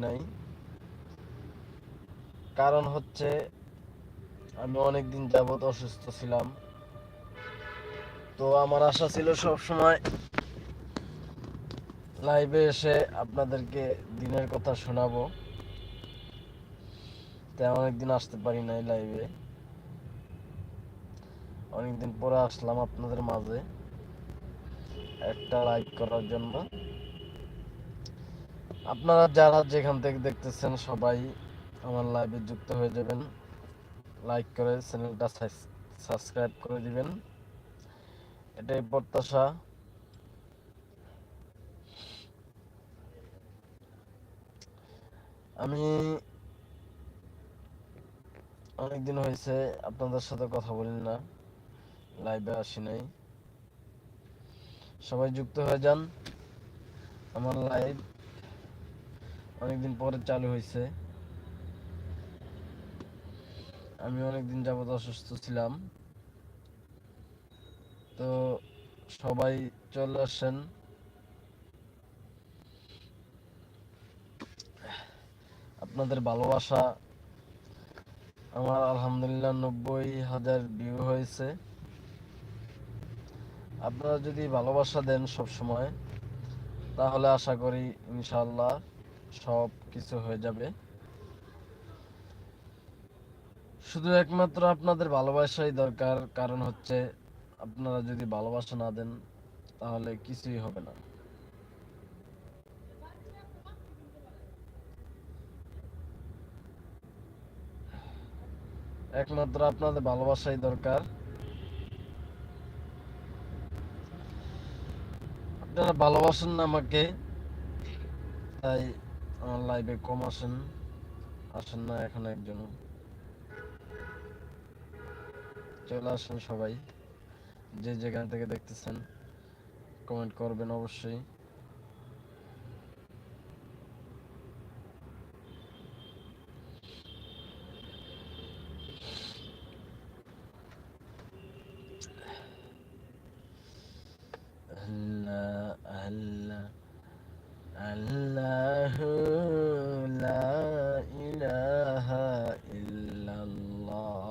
নাই। কারণ হচ্ছে, আমি অনেকদিন যাবত অসুস্থ ছিলাম। তো আমার আশা ছিল সব সময় লাইভে এসে আপনাদেরকে দিনের কথা শোনাবো। তাই অনেকদিন আসতে পারি নাই লাইভে অনেকদিন পরে আসলাম আপনাদের মাঝে। একটা লাইভ করার জন্য। আপনারা যারা যেখান থেকে দেখতেছেন সবাই আমার লাইভে যুক্ত হয়ে যাবেন। লাইক করে চ্যানেলটা সাবস্ক্রাইব করে দিবেন। এটাই প্রত্যাশা। আমি অনেকদিন হয়েছে আপনাদের সাথে কথা বলি না। লাইভে আসি নাই। সবাই যুক্ত হয়ে যান। আমার লাইভ অনেকদিন পরে চালু হয়েছে। আমি অনেকদিন যাবত অসুস্থ ছিলাম। তো সবাই চলে আসেন। আপনাদের ভালোবাসা আমার আলহামদুলিল্লাহ নব্বই হাজার ভিউ হয়েছে। আপনারা যদি ভালোবাসা দেন সব সময় তাহলে আশা করি ইনশাল্লাহ সব কিছু হয়ে যাবে। শুধু একমাত্র আপনাদের ভালোবাসাই দরকার, কারণ হচ্ছে আপনারা যদি ভালোবাসা না দেন, তাহলে কিছুই হবে না। একমাত্র আপনাদের ভালোবাসাই দরকার। আপনারা ভালোবাসেন না আমাকে, তাই আমার লাইভে কম আসেন আসেন না এখন একজন চলে আসেন সবাই, যে যেখান থেকে দেখতেছেন কমেন্ট করবেন অবশ্যই আল্লাহ আল্লাহ আল্লাহ লা ইলাহা ইল্লাল্লাহ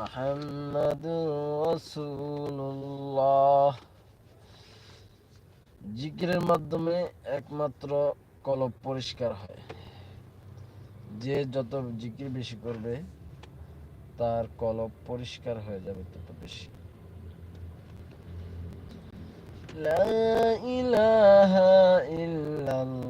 ইল্লাল্লাহু মুহাম্মাদুর রাসূলুল্লাহ জিকিরের মাধ্যমে একমাত্র কলব পরিষ্কার হয় যে যত জিকির বেশি করবে তার কলব পরিষ্কার হয়ে যাবে তত বেশি لا إله إلا الله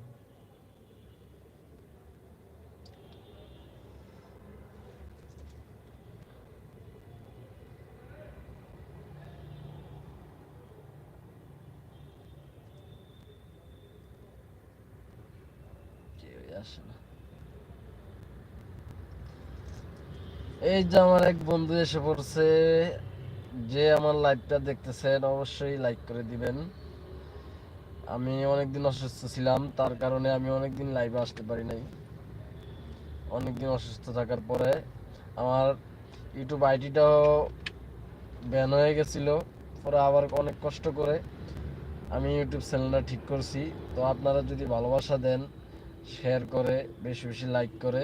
আসে না। এই যে আমার এক বন্ধু এসে পড়ছে, যে আমার লাইভটা দেখতেছেন, অবশ্যই লাইক করে দিবেন। আমি অনেকদিন অসুস্থ ছিলাম, তার কারণে আমি অনেকদিন লাইভে আসতে পারি নাই। অনেকদিন অসুস্থ থাকার পরে আমার ইউটিউব আইডিটাও ব্যান হয়ে গেছিল, পরে আবার অনেক কষ্ট করে আমি ইউটিউব চ্যানেলটা ঠিক করছি। তো আপনারা যদি ভালোবাসা দেন শেয়ার করে, বেশি বেশি লাইক করে।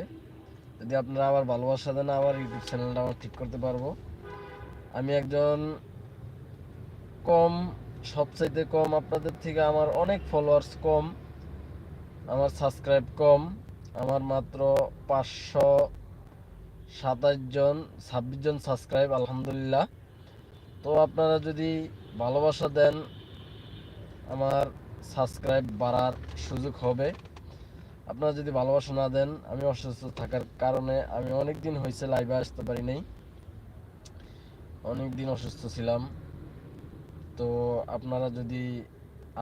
যদি আপনারা আবার ভালোবাসা দেন আবার ইউটিউব চ্যানেলটা আমার ঠিক করতে পারব। আমি একজন কম, সবচাইতে কম, আপনাদের থেকে আমার অনেক ফলোয়ার্স কম, আমার সাবস্ক্রাইব কম, আমার মাত্র পাঁচশো সাতাশ জন, ছাব্বিশ জন সাবস্ক্রাইব আলহামদুলিল্লাহ। তো আপনারা যদি ভালোবাসা দেন, আমার সাবস্ক্রাইব বাড়ার সুযোগ হবে। আপনারা যদি ভালোবাসা না দেন, আমি অসুস্থ থাকার কারণে আমি অনেক দিন হয়েছে লাইভে আসতে পারি নাই। অনেক দিন অসুস্থ ছিলাম। তো আপনারা যদি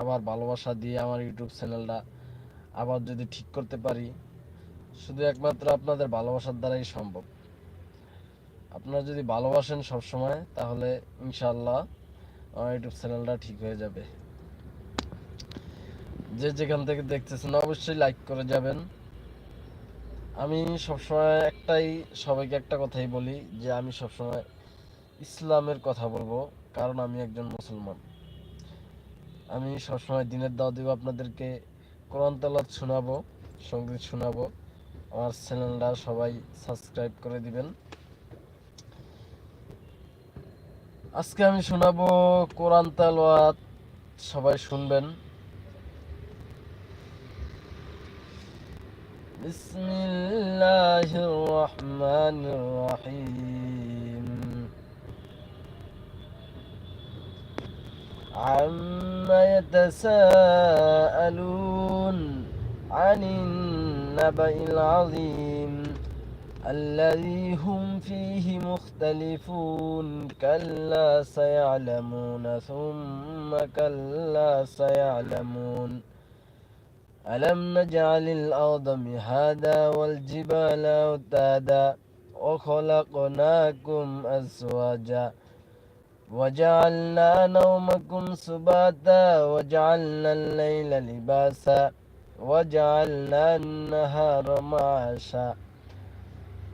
আবার ভালোবাসা দিয়ে আমার ইউটিউব চ্যানেলটা আবার যদি ঠিক করতে পারি, শুধু একমাত্র আপনাদের ভালোবাসার দ্বারাই সম্ভব। আপনারা যদি ভালোবাসেন সব সময় তাহলে ইনশাআল্লাহ আমার ইউটিউব চ্যানেলটা ঠিক হয়ে যাবে। যে যেখান থেকে দেখতেছেন অবশ্যই লাইক করে যাবেন। আমি সবসময় একটাই, সবাইকে একটা কথাই বলি যে আমি সবসময় ইসলামের কথা বলব, কারণ আমি একজন মুসলমান। আমি সবসময় দিনের দাওয়া দিব আপনাদেরকে, কোরআন তালাত শোনাবো, সংগীত শোনাবো, আমার চ্যানেলটা সবাই সাবস্ক্রাইব করে দিবেন। আজকে আমি শোনাবো কোরআন তালাত সবাই শুনবেন। بسم الله الرحمن الرحيم. عما يتساءلون عن النبأ العظيم الذي هم فيه مختلفون كلا سيعلمون ثم كلا سيعلمون ألم نجعل الأرض مهادا والجبال أوتادا وخلقناكم أزواجا وجعلنا نومكم سباتا وجعلنا الليل لباسا وجعلنا النهار معاشا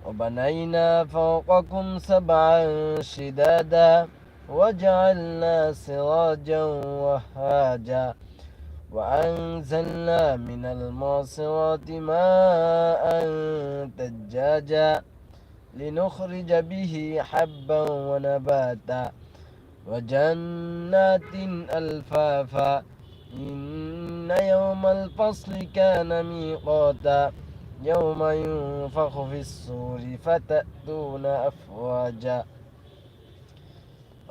وبنينا فوقكم سبعا شدادا وجعلنا سراجا وهاجا وأنزلنا من المعصرات ماء تجاجا لنخرج به حبا ونباتا وجنات ألفافا إن يوم الفصل كان ميقاتا يوم ينفخ في الصور فتأتون أفواجا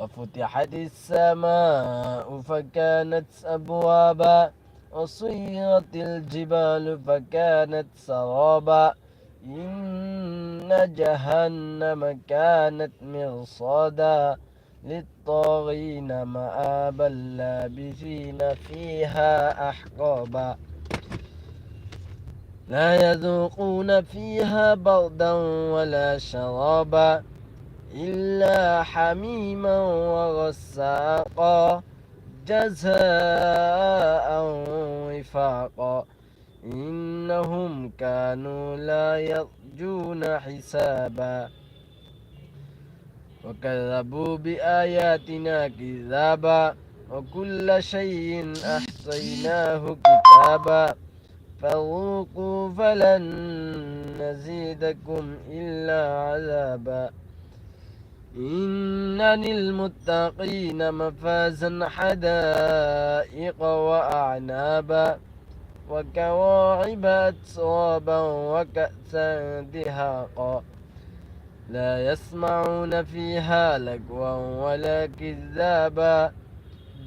وفتحت السماء فكانت أبوابا وصيرت الجبال فكانت سرابا. إن جهنم كانت مرصادا للطاغين مآبا لابثين فيها أحقابا. لا يذوقون فيها بردا ولا شرابا. إلا حميما وغساقا جزاء وفاقا. إنهم كانوا لا يرجون حسابا. وكذبوا بآياتنا كذابا. وكل شيء أحصيناه كتابا. فذوقوا فلن نزيدكم إلا عذابا. إن للمتقين مفازا حدائق وأعنابا وكواعب أترابا وكأسا دهاقا لا يسمعون فيها لغوا ولا كذابا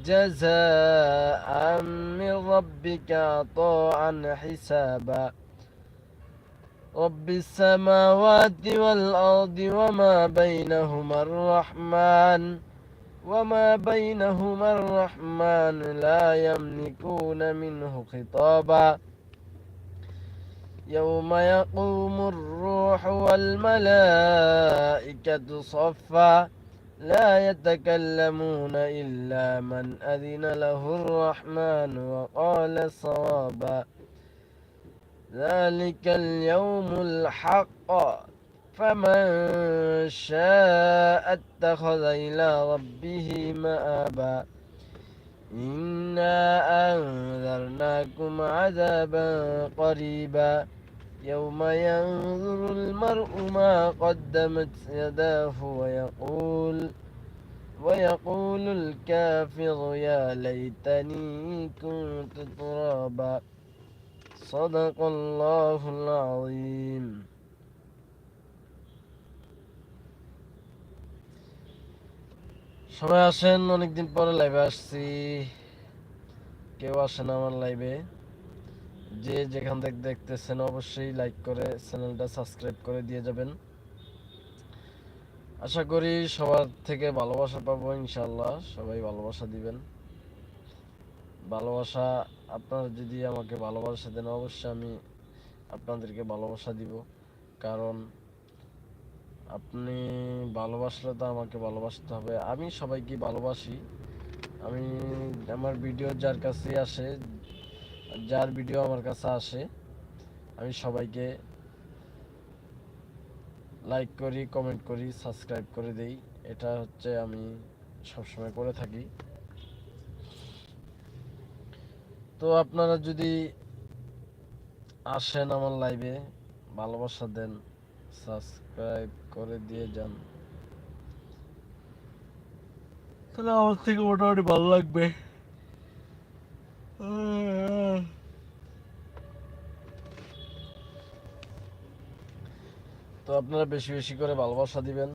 جزاء من ربك عطاء حسابا رب السماوات والأرض وما بينهما الرحمن وما بينهما الرحمن لا يملكون منه خطابا. يوم يقوم الروح والملائكة صفا لا يتكلمون إلا من أذن له الرحمن وقال صوابا. ذلك اليوم الحق. فمن شاء اتخذ إلى ربه مآبا. إنا أنذرناكم عذابا قريبا. يوم ينظر المرء ما قدمت يداه ويقول ويقول الكافر يا ليتني كنت ترابا. صدق الله العظيم সবাই আসেন অনেকদিন পরে লাইভে আসছি কেউ আসেন আমার লাইভে যে যেখান থেকে দেখতেছেন অবশ্যই লাইক করে চ্যানেলটা সাবস্ক্রাইব করে দিয়ে যাবেন আশা করি সবার থেকে ভালোবাসা পাবো ইনশাল্লাহ সবাই ভালোবাসা দিবেন ভালোবাসা, আপনারা যদি আমাকে ভালোবাসা দেন অবশ্যই আমি আপনাদেরকে ভালোবাসা দিব। কারণ আপনি ভালোবাসলে তো আমাকে ভালোবাসতে হবে। আমি সবাইকে ভালোবাসি। আমি আমার ভিডিও যার কাছে আসে, যার ভিডিও আমার কাছে আসে, আমি সবাইকে লাইক করি কমেন্ট করি সাবস্ক্রাইব করে দেই। এটা হচ্ছে আমি সবসময় করে থাকি। তো আপনারা যদি আসেন আমার লাইভে ভালোবাসা দেন সাবস্ক্রাইব করে দিয়ে যান। তাহলে আমার থেকে মোটামুটি ভালো লাগবে। তো আপনারা বেশি বেশি করে ভালোবাসা দিবেন।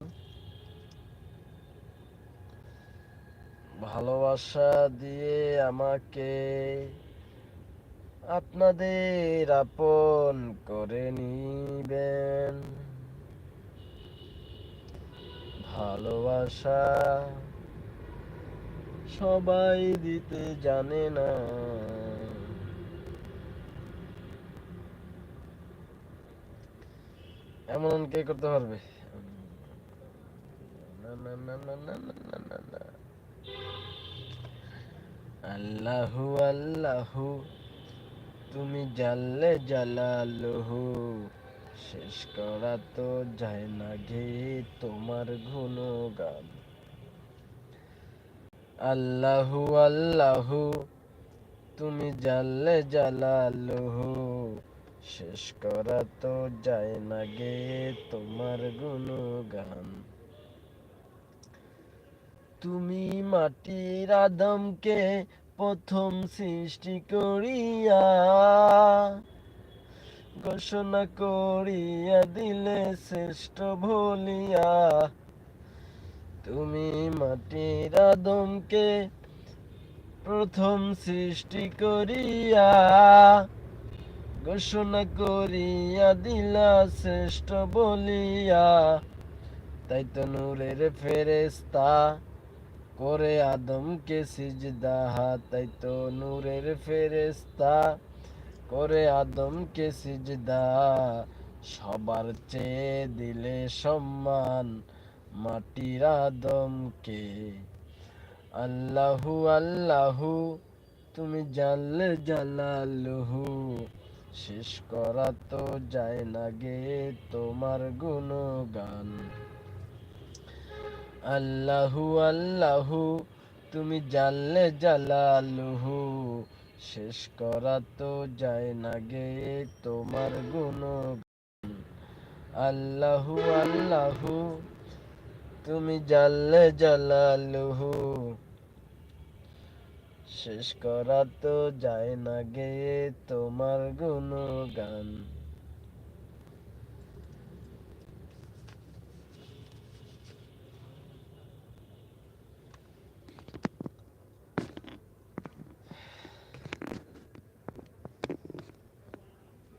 ভালোবাসা দিয়ে আমাকে আপনাদের আপন করে নিবেন। ভালোবাসা সবাই দিতে জানে না। এমন কে করতে পারবে? না না না না না না না না। আল্লাহু আল্লাহু। তুমি জানলে জালালহু, শেষ করা তো যায় না গে তোমার গুণগান। আল্লাহু আল্লাহু, তুমি জানলে জালালহু, শেষ করা তো যায় না গে তোমার গুণগান। তুমি মাটির আদমকে প্রথম সৃষ্টি করিয়া ঘোষণা করিয়া দিলে শ্রেষ্ঠ ভুলিয়া। তুমি মাটির আদমকে প্রথম সৃষ্টি করিয়া ঘোষণা করিয়া দিলা শ্রেষ্ঠ বলিয়া। তাই তো নূরের ফেরেস্তা করে আদমকে সিজদা তাই তো নূরের ফেরেস্তা করে আদমকে সিজদা, সবার চেয়ে দিলে সম্মান মাটির আদমকে। আল্লাহু আল্লাহু, তুমি জানলে জালালহু, শেষ করা তো যায় না গে তোমার গুণগান। আল্লাহু আল্লাহু, তুমি জানলে জালালহু। শেষ করা তো যায় না গে তোমার গুণগান। আল্লাহু আল্লাহু, তুমি জানলে জালালহু। শেষ করা তো যায় না গে তোমার গুণগান।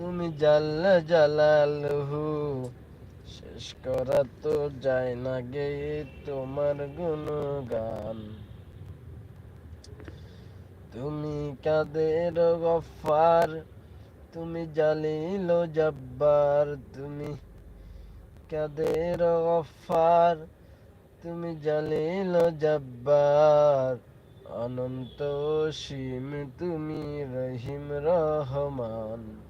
তুমি জাল্লা জালালহু শেষ করা তো যায় না গে তোমার গুণগান। তুমি কাদের গফার? তুমি জালিল জব্বার। তুমি কাদের গফার? তুমি জালিল জব্বার। অনন্ত সীম তুমি রহিম রহমান।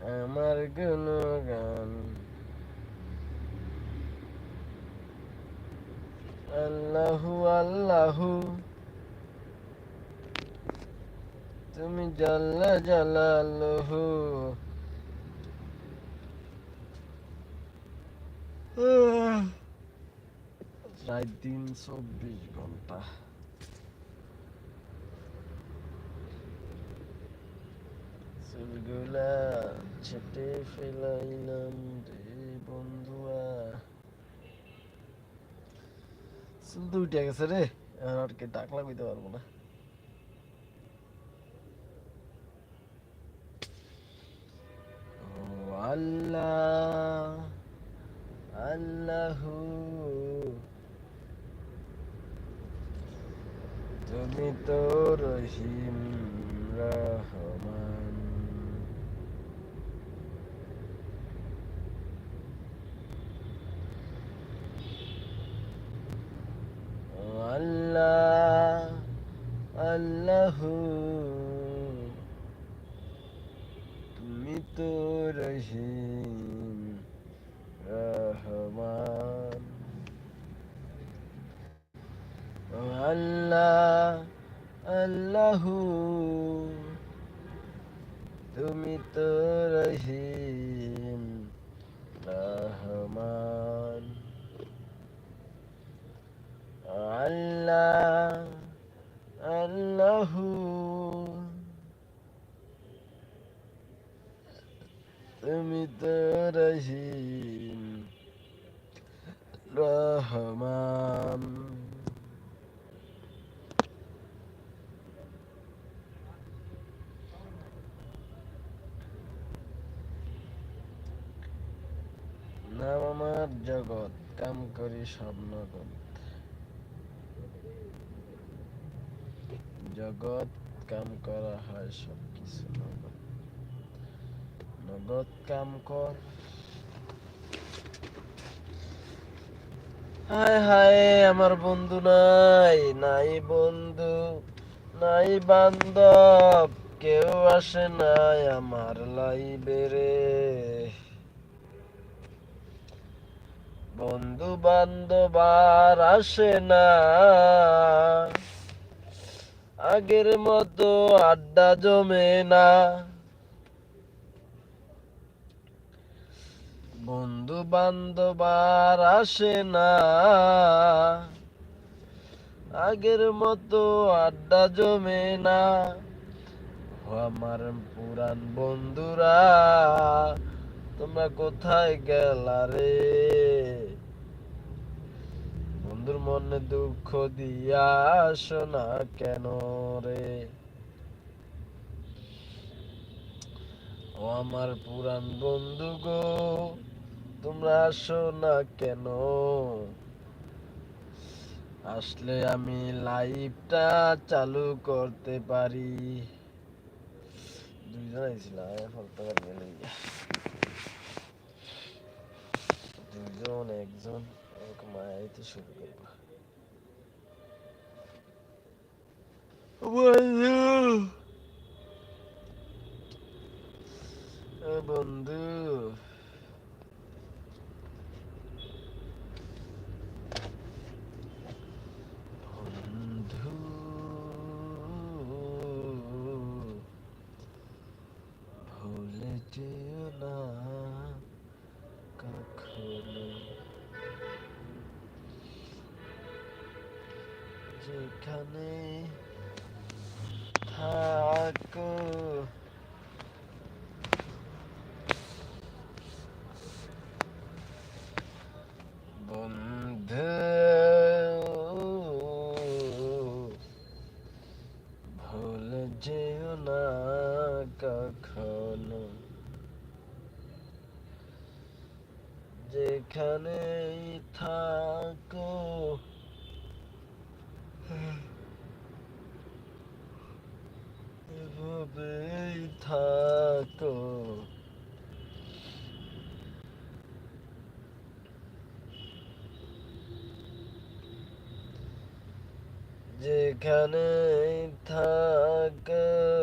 আমার গুণগান আল্লাহু আল্লাহু। তুমি জাল্লা জালালহু। রাত দিন চব্বিশ ঘণ্টা। চুলগুলা ছেটে ফেলাইলাম রে বন্ধুয়া। দুইটা গেছে রে আর কে ডাকলা কইতে পারব না ও আল্লাহ আল্লাহু তুমি তো রহিম রহমান ও আল্লাহ আল্লাহু তুমি তো রহিম রহমান ও আল্লাহ আল্লাহু তুমি তো রহিম রহমান আল্লাহ আল্লাহু তুমি তো রহিম রহমান। নাম আমার জগৎ, কাম করি সব নগদ। জগৎ, কাম করা হয় সব কিছু নগদ কাম কর হায় হায় আমার বন্ধু নাই নাই বন্ধু নাই বান্ধব কেউ আসে নাই আমার লাইবেরে বন্ধু বান্ধব আর আসে না আগের মতো আড্ডা জমে না বন্ধু বান্ধব আর আসে না। আগের মতো আড্ডা জমে না। আমার পুরান বন্ধুরা, তোমরা কোথায় গেলা রে? বন্ধুর মনে দুঃখ দিয়া আসো না কেন রে? ও আমার পুরান বন্ধু গো তোমরা আসো না কেন? আসলে আমি লাইভটা চালু করতে পারি। দুইজন একজন এরকম আইতে শুরু করব। বন্ধু! যেখানে থাকো। যেও না কখনো। যেখানেই থাকো। এভাবেই থাকো। যেখানে থাকো।